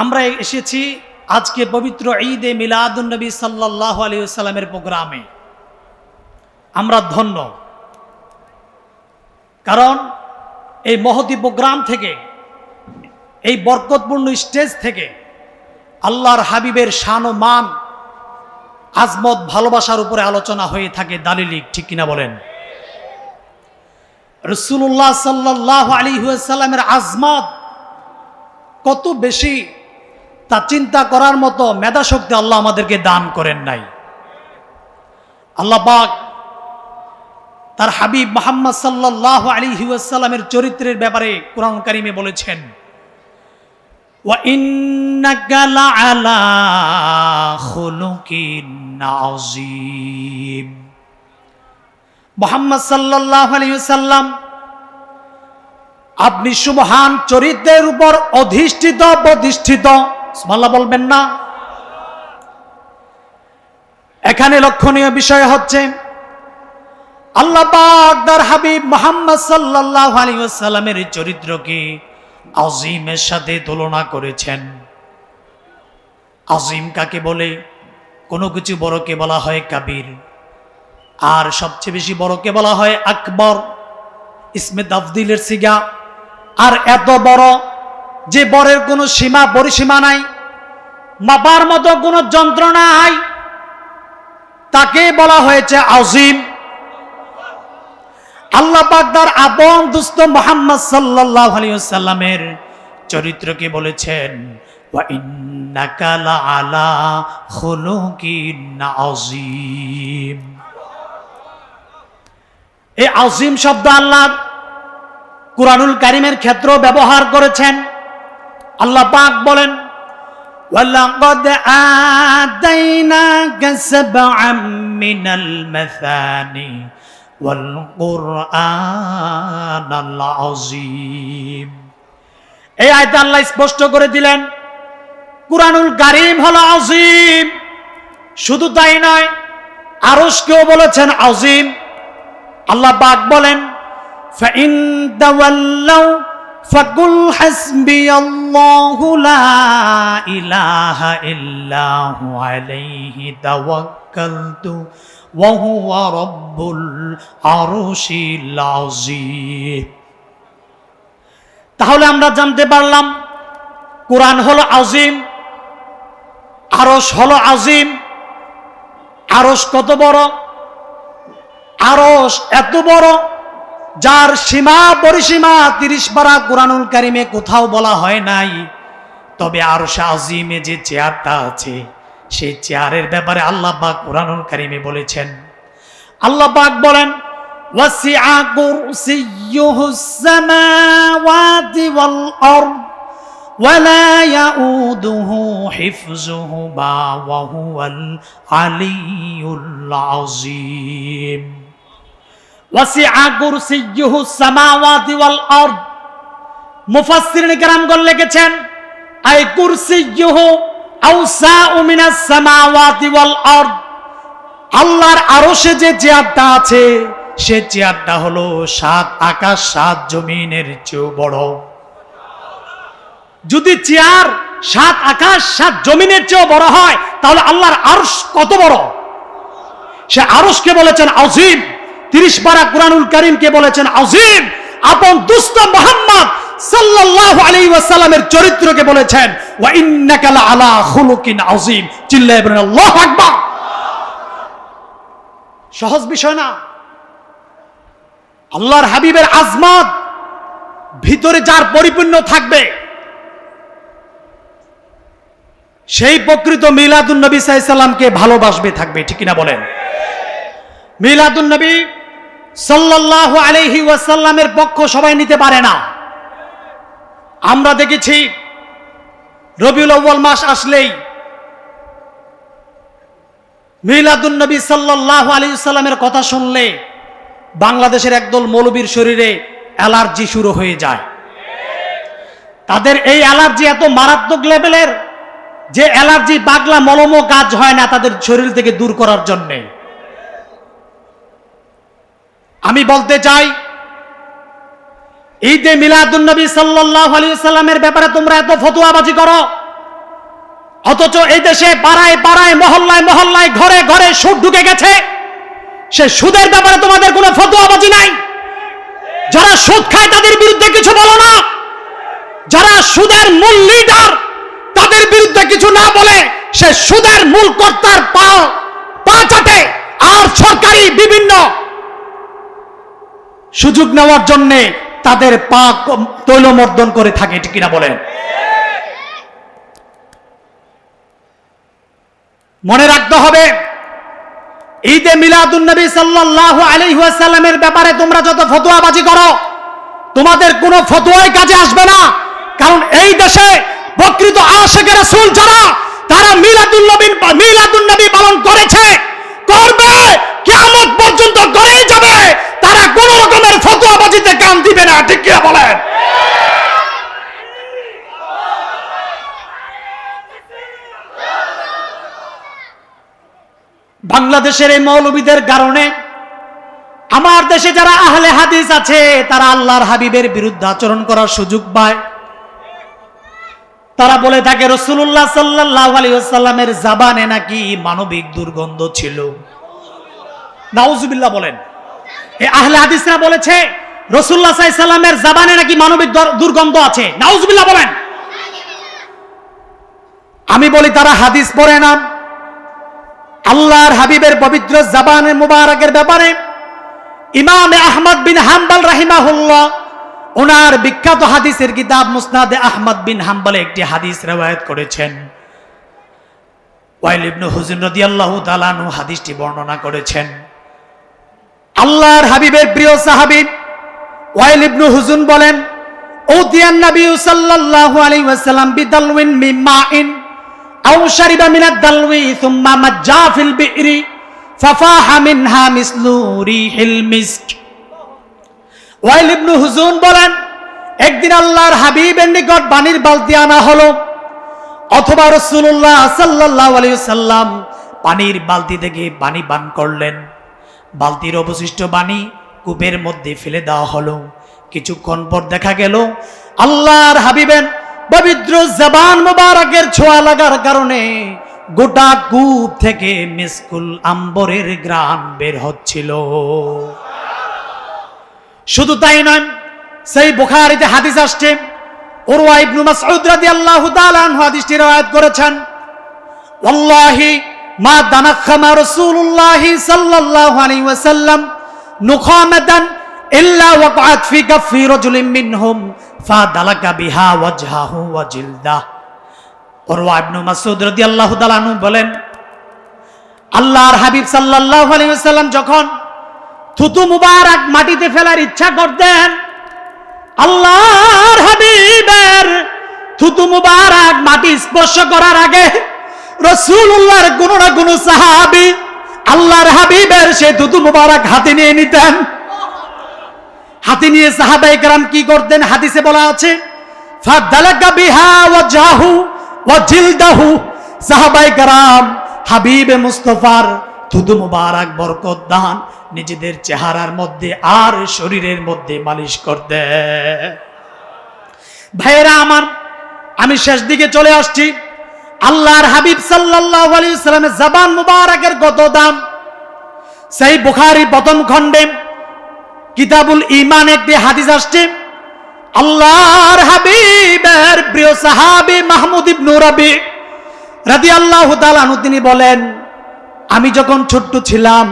আমরা এসেছি আজকে পবিত্র ঈদে মিলাদুন্নবী সাল্লাহ আলী সাল্লামের প্রোগ্রামে। আমরা ধন্য। কারণ এই মহতি প্রোগ্রাম থেকে, এই বরকতপূর্ণ স্টেজ থেকে আল্লাহর হাবিবের শান ও মান, আজমত ভালোবাসার উপরে আলোচনা হয়ে থাকে দালিলিক ঠিক কিনা বলেন? রসুল্লাহ সাল্লাহ আলী সাল্লামের আজমত কত বেশি তা চিন্তা করার মতো মেধা শক্তি আল্লাহ আমাদেরকে দান করেন নাই। আল্লাহ পাক তার হাবিব মোহাম্মদ সাল্লাহ আলী হিউসালামের চরিত্রের ব্যাপারে কোরআন কারিমে বলেছেন মোহাম্মদ সাল্লাহ আলী আপনি সুবহান চরিত্রের উপর অধিষ্ঠিত, প্রতিষ্ঠিত সুবহানাল্লাহ বলবেন না। এখানে লক্ষণীয় বিষয় হচ্ছে, আল্লাহ বাগদার হাবিব মোহাম্মদ সাল্লাহ আলী সাল্লামের চরিত্রকে আজিমের সাথে তুলনা করেছেন। আজিম কাকে বলে? কোনো কিছু বড়কে বলা হয় কাবির। আর সবচেয়ে বেশি বড়কে বলা হয় আকবর। ইসমে তাফদিলের সিগা। আর এত বড় যে বরের কোনো সীমা, পরিসীমা নাই, মাপার মতো কোনো যন্ত্র নাই। তাকে বলা হয়েছে আজিম। আল্লাহ বাগদার আপন দুস্থ মোহাম্মদ সাল্লাহ আলিয়াল্লামের চরিত্রকে বলেছেন এই আজিম শব্দ আল্লাহ কুরআনুল কারিমের ক্ষেত্র ব্যবহার করেছেন। আল্লাহ পাক বলেন وَلَقَدْ آتَيْنَاكَ سَبْعًا مِنَ الْمَثَانِي وَالْقُرْآنَ الْعَظِيمِ এই আয়ত আল্লাহ স্পষ্ট করে দিলেন কুরআনুল কারীম হলো আজিম শুধু তাই নয় আরশকেও বলেছেন আজিম আল্লাহ পাক বলেন فإن تولوا فقل حسبي الله لا إله إلا هو عليه توكلت وهو رب العرش العظيم তাহলে আমরা জানতে পারলাম কোরআন হলো আজিম আরস হলো আজিম আরস কত বড় আরস এত বড় যার সীমা পরিসীমা তিরিশ পারা কোরআনুল কারিমে কোথাও বলা হয় নাই। তবে আর আজিমে যে চেয়ারটা আছে, সেই চেয়ারের ব্যাপারে আল্লাহ পাক কোরআনুল কারিমে বলেছেন। আল্লাহ পাক বলেন আলিউল মুফাসিরামগণ লিখেছেন, আই কুরসিহু আল্লাহর আরশে যে চেয়ারটা আছে, সে চেয়ারটা হলো সাত আকাশ, সাত জমিনের চেয়েও বড়। যদি চেয়ার সাত আকাশ, সাত জমিনের চেয়েও বড় হয়, তাহলে আল্লাহর আরস কত বড়? সে আরশকে বলেছেন আজিম তিরিশ পারা কুরআনুল করিমকে বলেছেন আজিম আপন দুস্ত মোহাম্মদ চরিত্রকে বলেছেন সহজ বিষয় না। আল্লাহর হাবিবের আজমত ভিতরে যার পরিপূর্ণ থাকবে, সেই প্রকৃত মিলাদুল নবী সাল্লামকে ভালোবাসবে, থাকবে, ঠিক কিনা বলেন? মিলাদুল নবী সাল্লাহ আলহি ওয়াসাল্লামের পক্ষ সবাই নিতে পারে না। আমরা দেখেছি, রবিউল আউ্বাল মাস আসলেই মিলাদুন নবী সাল্লাহ আলী সাল্লামের কথা শুনলে বাংলাদেশের একদল মৌলবীর শরীরে অ্যালার্জি শুরু হয়ে যায়। তাদের এই অ্যালার্জি এত মারাত্মক লেভেলের যে অ্যালার্জি পাগলা মলমও কাজ হয় না তাদের শরীর থেকে দূর করার জন্যে। আমি বলতে চাই, ঈদে মিলাদুন্নবী সাল্লাহ আলী সাল্লামের ব্যাপারে তোমরা এত ফতুয়াবাজি করো, অথচ এই দেশে পাড়ায় পাড়ায়, মহল্লায় মহল্লায়, ঘরে ঘরে সুদ ঢুকে গেছে। সে সুদের ব্যাপারে তোমাদের কোনো ফতোয়াবাজি নাই। যারা সুদ খায় তাদের বিরুদ্ধে কিছু বলো না। যারা সুদের মূল লিডার তাদের বিরুদ্ধে কিছু না বলে, সে সুদের মূল কর্তার পা পা চাটে। আর সরকারি বিভিন্ন সুযোগ নেওয়ার জন্য তাদের পা তৈলমর্দন করে থাকে, ঠিক কিনা বলেন? মনে রাখতে হবে, ঈদে মিলাদুন নবী সাল্লাল্লাহু আলাইহি ওয়াসাল্লামের ব্যাপারে তোমরা যত ফতোয়াবাজি করো, তোমাদের কোনো ফতোয়াই কাজে আসবে না। কারণ এই দেশে প্রকৃত আশেখ রাসূল যারা, তারা মিলাদুল নবী মিলাদুন নবী পালন করেছে। করবে, কিয়ামত পর্যন্ত করেই যাবে। তারা কোন রকমের ফতোয়াবাজিতে কান দিবে না, ঠিক কি বলেন? বাংলাদেশের এই মৌলবীদের কারণে আমার দেশে যারা আহলে হাদিস আছে, তারা আল্লাহর হাবিবের বিরুদ্ধে আচরণ করার সুযোগ পায়। তারা বলে থাকে রসুল্লাহ সাল্লাহ আলিয়াল্লামের জাবানে নাকি মানবিক দুর্গন্ধ ছিল। নাউজুবিল্লাহ বলেন। আহলে হাদিসরা বলেছে রসুল্লাহ সাল্লামের জাবানে নাকি মানবিক দুর্গন্ধ আছে। নাউজুবিল্লাহ বলেন। আমি বলি, তারা হাদিস পড়ে না। আল্লাহর হাবিবের পবিত্র জাবানে মুবারকের ব্যাপারে ইমাম আহমদ বিন হাম্বল রাহিমাহুল্লাহ, ওনার বিখ্যাত হাদিসের কিতাব মুসনাদে আহমদ বিন হাম্বলে একটি হাদিস রেওয়ায়ত করেছেন। ওয়াইল ইবনু হুজুন রাদিয়াল্লাহু তাআলা আনহু হাদিসটি বর্ণনা করেছেন। আল্লাহর হাবিবের প্রিয় সাহাবী ওয়াইল ইবনু হুজুন বলেন ওতিয়ান নবী সাল্লাল্লাহু আলাইহি ওয়াসাল্লাম বিদালউইন মিম্মাইন আও শারিবা মিনাদ দালউই সুম্মা মাজ্জা ফিল বি'রি, ফাফাহা মিনহা মিসলু রিহিল মিস্ক। ওয়াইল ইবনু হুজুন বলেন, একদিন আল্লাহর হাবিবের নিকট পানির বালতি আনা হলো, অথবা রসুল্লাহ সাল্লাহ আলাইসাল্লাম পানির বালতি থেকে পানি পান করলেন। বালতির অবশিষ্ট বাণী কূপের মধ্যে ফেলে দেওয়া হলো। কিছুক্ষণ পর দেখা গেল, আল্লাহর হাবিবেন পবিত্র জবান মোবারকের ছোঁয়া লাগার কারণে গোটা কূপ থেকে মিসকুল আম্বরের গ্রাম বের হচ্ছিল। শুধু তাই নয়, সেই বুখারীতে হাদিস আসছে, উরওয়া ইবনু মাসউদ রাদিয়াল্লাহু তাআলা আনহু হাদিসটি রওয়ায়াত করেছেন, ওয়াল্লাহি মা দানাখামা রাসূলুল্লাহ সাল্লাল্লাহু আলাইহি ওয়াসাল্লাম নুখামাতান ইল্লা ওয়াকআত ফি কাফি রাজুলিন মিনহুম ফাদালাকা বিহা ওয়াজহাহু ওয়া জিলদাহ উরওয়া ইবনু মাসউদ রাদিয়াল্লাহু তাআলা আনহু বলেন, আল্লাহর হাবিব সাল্লাল্লাহু আলাইহি ওয়াসাল্লাম যখন থুতু মুবারক মাটিতে ফেলার ইচ্ছা করতেন, আল্লাহর হাবিবের থুতু মুবারক মাটি স্পর্শ করার আগে রসুল্লাহর কোনো না কোনো সাহাবি আল্লাহর হাবিবের সে দুধু মুবারক হাতে নিয়ে নিতেন। হাতে নিয়ে সাহাবাই কারাম কি করতেন? হাদিসে বলা আছে ফাদালাকা বিহা ওয়া বরকত দান নিজেদের চেহারার মধ্যে আর শরীরের মধ্যে মালিশ করতে। ভাইয়েরা আমার, আমি শেষ দিকে চলে আসছি। আল্লাহর হাবিব সাল্লাল্লাহু আলাইহি সাল্লামের জবান মুবারকের কত দাম? সেই বুখারী প্রথম খণ্ডে কিতাবুল ইমান একটি হাদিস আসছে, আল্লাহর হাবিবের প্রিয় সাহাবী মাহমুদ ইবনু রাবি রাদিয়াল্লাহু তাআলা আনহু, তিনি বলেন, আমি যখন ছোট্ট ছিলাম,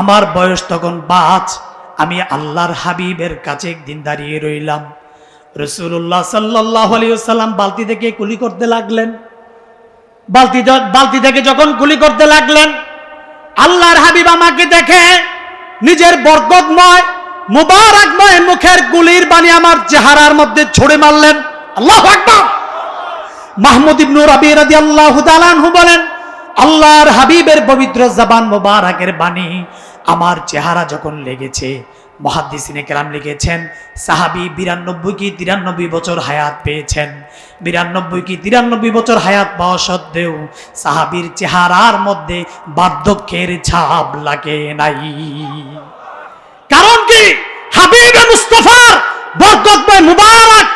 আমার বয়স তখন পাঁচ আমি আল্লাহর হাবিবের কাছে একদিন দাঁড়িয়ে রইলাম। রসুল্লাহ সাল্লাহ আলিয়াল্লাম বালতি থেকে কুলি করতে লাগলেন। বালতি বালতি থেকে যখন গুলি করতে লাগলেন, আল্লাহর হাবিব আমাকে দেখে নিজের বরকতময়, মুবারকময় মুখের গুলির বাণী আমার চেহারার মধ্যে ছড়ে মারলেন। আল্লাহ আকবার! মাহমুদ ইবনু রাবি রাদিয়াল্লাহু তাআলা বলেন আল্লাহর হাবিবের পবিত্র জবান মোবারকের বাণী আমার চেহারা যখন লেগেছে, মহাদ্দিসিনে কেরাম লিখেছেন, সাহাবি বিরানব্বই কি তিরানব্বই বছর হায়াত পেয়েছেন। বিরানব্বই কি তিরানব্বই বছর হায়াত পাওয়া সত্ত্বেও সাহাবির চেহারার মধ্যে বার্ধক্যের ছাপ লাগে নাই। কারণ কি? হাবিব মুস্তফার বরকতময় মুবারক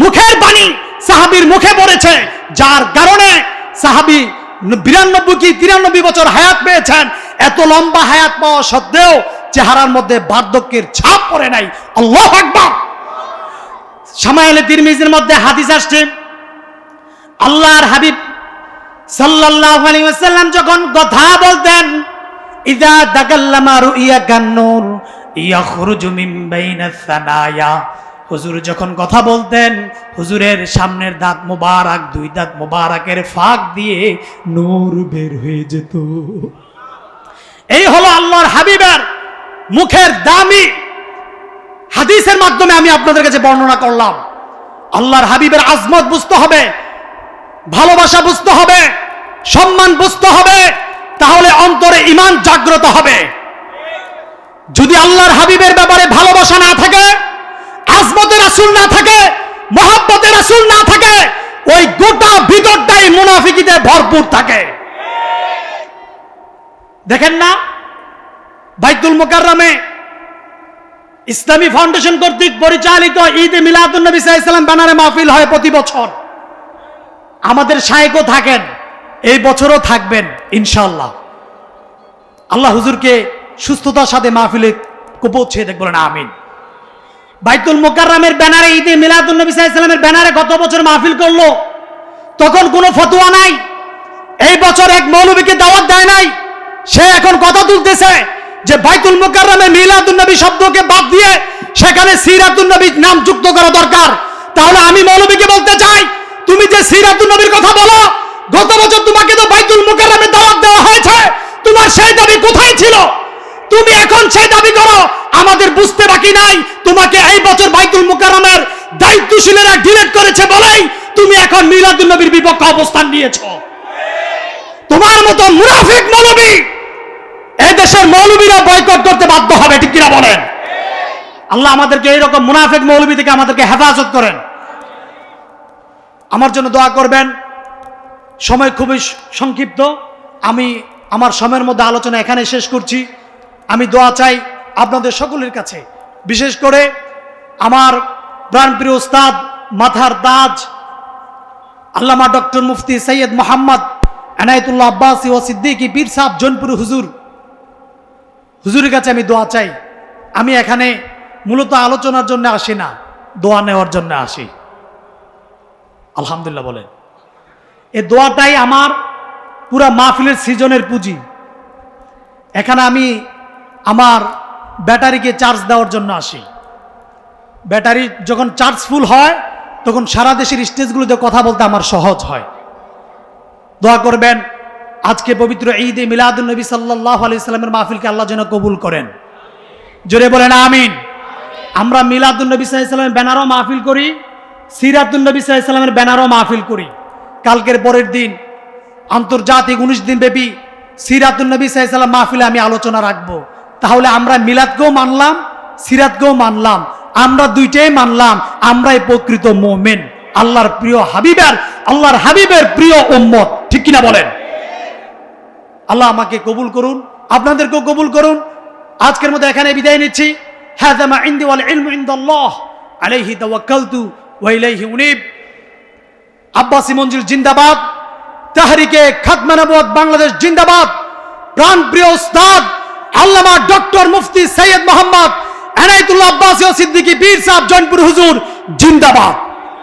মুখের বাণী সাহাবীর মুখে পড়েছে, যার কারণে সাহাবি বিরানব্বই কি তিরানব্বই বছর হায়াত পেয়েছেন? এত লম্বা হায়াত পাওয়া সত্ত্বেও চেহারার মধ্যে বার্ধক্যের ছাপ পড়ে নাই। আল্লাহ আকবার! সামাইলে তিরমিজের মধ্যে হাদিস আসছে, আল্লাহর হাবিব সাল্লাল্লাহু আলাইহি যখন কথা বলতেন, ইদা দাগাল্লামা রুইয়া কান্নুর ইয়াখরুজু মিন বাইনাস সানায়া। হুজুর যখন কথা বলতেন, হুজুরের সামনের দাঁত মোবারক, দুই দাঁত মোবারকের ফাঁক দিয়ে নূর বের হয়ে যেত। এই হলো আল্লাহর হাবিবের মুখের দামি হাদিসের মাধ্যমে আমি আপনাদের কাছে বর্ণনা করলাম। আল্লাহর হাবিবের আজমত বুঝতে হবে, ভালোবাসা বুঝতে হবে, সম্মান বুঝতে হবে, তাহলে অন্তরে ইমান জাগ্রত হবে। যদি আল্লাহর হাবিবের ব্যাপারে ভালোবাসা না থাকে আসুল না থাকে, মহাব্বতের আসুল না থাকে, ওই গোটা ভিতরটাই মুনাফিকিতে ভরপুর থাকে। দেখেন না, বাইতুল মোকাররমে ইসলামী ফাউন্ডেশন কর্তৃক পরিচালিত ঈদ এ মিলাদুন সাল্লাম ব্যানারে মাহফিল হয় প্রতি বছর। আমাদের শায়েকও থাকেন, এই বছরও থাকবেন ইনশাল্লাহ আল্লাহ হুজুরকে সুস্থতার সাথে মাহফিলে পৌঁছে দেখ, বলেন আমিন। বাইতুল মোকাররমের ব্যানারে ঈদে মিলাদুন নবী সাল্লামের ব্যানারে গত বছর মাহফিল করল। তখন কোনো ফতোয়া নাই। এই বছর এক মৌলবীকে দাওয়াত দেয় নাই। সে এখন কথা তুলতেছে যে বাইতুল মুকাররমে মিলাদুন নবী শব্দকে বাদ দিয়ে সেখানে সিরাতুন নবী নাম যুক্ত করা দরকার। তাহলে আমি মৌলবীকে বলতে চাই, তুমি যে সিরাতুন নবীর কথা বলো, গত বছর তোমাকে তো বাইতুল মুকাররমে দাওয়াত দেওয়া হয়েছে। তোমার সেই দাবি কোথায় ছিল? তুমি এখন সেই দাবি করো, আমাদের বুঝতে বাকি নাই। তোমাকে এই বছর বাইতুল মুকাররমের দায়িত্বশীলেরা ডিলেট করেছে বলেই তুমি এখন মিলাদুন নবীর বিপক্ষে অবস্থান নিয়েছো। তোমার মতো মুনাফিক মৌলবী এই দেশের মৌলবীরা বয়কট করতে বাধ্য হবে, ঠিক কিনা বলেন? আল্লাহ আমাদেরকে এইরকম মুনাফিক মৌলবী থেকে আমাদেরকে হেফাজত করেন। আমার জন্য দোয়া করবেন। সময় খুবই সংক্ষিপ্ত। আমি আমার সময়ের মধ্যে আলোচনা এখানে শেষ করছি। আমি দোয়া চাই আপনাদের সকলের কাছে। বিশেষ করে আমার প্রাণপ্রিয় উস্তাদ মাথার তাজ, আল্লামা ডক্টর মুফতি সৈয়দ মোহাম্মদ এনায়তুল্লাহ আব্বাসি ও সিদ্দিকি পীর সাহ জনপুর হুজুর। হুজুরের কাছে আমি দোয়া চাই। আমি এখানে মূলত আলোচনার জন্য আসি না, দোয়া নেওয়ার জন্য আসি। আলহামদুলিল্লাহ বলেন। এ দোয়াটাই আমার পুরা মাহফিলের সিজনের পুঁজি। এখানে আমি আমার ব্যাটারিকে চার্জ দেওয়ার জন্য আসি। ব্যাটারি যখন চার্জ ফুল হয়, তখন সারা দেশের স্টেজগুলোতে কথা বলতে আমার সহজ হয়। দোয়া করবেন, আজকে পবিত্র ঈদ মিলাদুল নবী সাল্লাহ আলি সাল্লামের মাহফিলকে আল্লাহ যেন কবুল করেন। জোরে বলেন, আমিন। আমরা মিলাদুল নবী সাল্লামের ব্যানারও মাহফিল করি সিরাতুল নবী সাল্লামের ব্যানারও মাহফিল করি। কালকের পরের দিন, আন্তর্জাতিক উনিশ দিন ব্যাপী সিরাতুল নবী সাল্লাম মাহফিলে আমি আলোচনা রাখব। তাহলে আমরা মিলাদকেও মানলাম, সিরাতকেও মানলাম। আমরা দুইটাই মানলাম, আমরাই প্রকৃত মোমেন। আল্লাহর প্রিয় হাবিবের, আল্লাহর হাবিবের প্রিয় উম্মত। ঠিক কিনা বলেন? আল্লাহ আমাকে কবুল করুন, আপনাদেরকেও কবুল করুন। আজকের মধ্যে এখানে বিদায় নিচ্ছি। আব্বাসি মঞ্জুর জিন্দাবাদ। তাহারিকে খাতমা নবুয়ত বাংলাদেশ জিন্দাবাদ। প্রাণপ্রিয় উস্তাদ আল্লামা ডক্টর মুফতি সৈয়দ মোহাম্মদ এনায়তুল্লাহ আব্বাসীয় সিদ্দিকী বীর সাহেব জনপুর হুজুর জিন্দাবাদ।